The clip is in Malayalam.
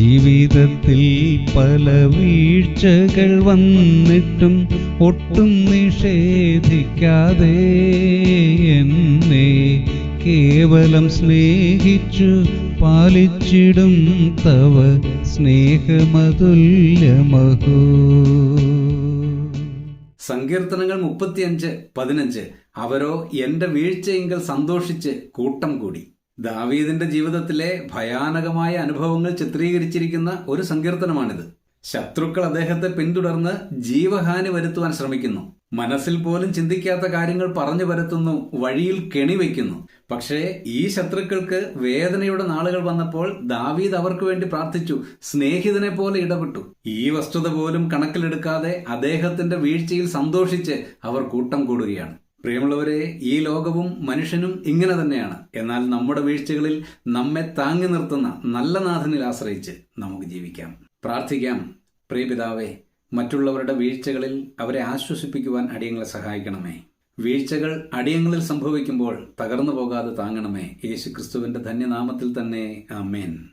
ജീവിതത്തിൽ പല വീഴ്ചകൾ വന്നിട്ടും ഒട്ടും നിഷേധിക്കാതെ എന്നെ കേവലം സ്നേഹിച്ചു പാലിച്ചിടും തവ സ്നേഹമതുല്യമഹോ. സങ്കീർത്തനങ്ങൾ മുപ്പത്തിയഞ്ച് പതിനഞ്ച്. അവരോ എന്റെ വീഴ്ചയെങ്കിൽ സന്തോഷിച്ച് കൂട്ടം കൂടി. ദാവീദിന്റെ ജീവിതത്തിലെ ഭയാനകമായ അനുഭവങ്ങൾ ചിത്രീകരിച്ചിരിക്കുന്ന ഒരു സങ്കീർത്തനമാണിത്. ശത്രുക്കൾ അദ്ദേഹത്തെ പിന്തുടർന്ന് ജീവഹാനി വരുത്തുവാൻ ശ്രമിക്കുന്നു. മനസ്സിൽ പോലും ചിന്തിക്കാത്ത കാര്യങ്ങൾ പറഞ്ഞു വരുത്തുന്നു വഴിയിൽ കെണി വയ്ക്കുന്നു. പക്ഷേ ഈ ശത്രുക്കൾക്ക് വേദനയുടെ നാളുകൾ വന്നപ്പോൾ ദാവീദ് അവർക്ക് വേണ്ടി പ്രാർത്ഥിച്ചു സ്നേഹിതനെ പോലെ ഇടപെട്ടു. ഈ വസ്തുത പോലും കണക്കിലെടുക്കാതെ അദ്ദേഹത്തിന്റെ വീഴ്ചയിൽ സന്തോഷിച്ച് അവർ കൂട്ടം കൂടുകയാണ്. പ്രിയമുള്ളവരെ ഈ ലോകവും മനുഷ്യനും ഇങ്ങനെ തന്നെയാണ്. എന്നാൽ നമ്മുടെ വീഴ്ചകളിൽ നമ്മെ താങ്ങി നിർത്തുന്ന നല്ല നാഥനിൽ ആശ്രയിച്ച് നമുക്ക് ജീവിക്കാം. പ്രാർത്ഥിക്കാം. പ്രിയപിതാവേ മറ്റുള്ളവരുടെ വീഴ്ചകളിൽ അവരെ ആശ്വസിപ്പിക്കുവാൻ അടിയങ്ങളെ സഹായിക്കണമേ. വീഴ്ചകൾ അടിയങ്ങളിൽ സംഭവിക്കുമ്പോൾ തകർന്നു പോകാതെ താങ്ങണമേ. യേശുക്രിസ്തുവിന്റെ ധന്യനാമത്തിൽ തന്നെ. ആമേൻ.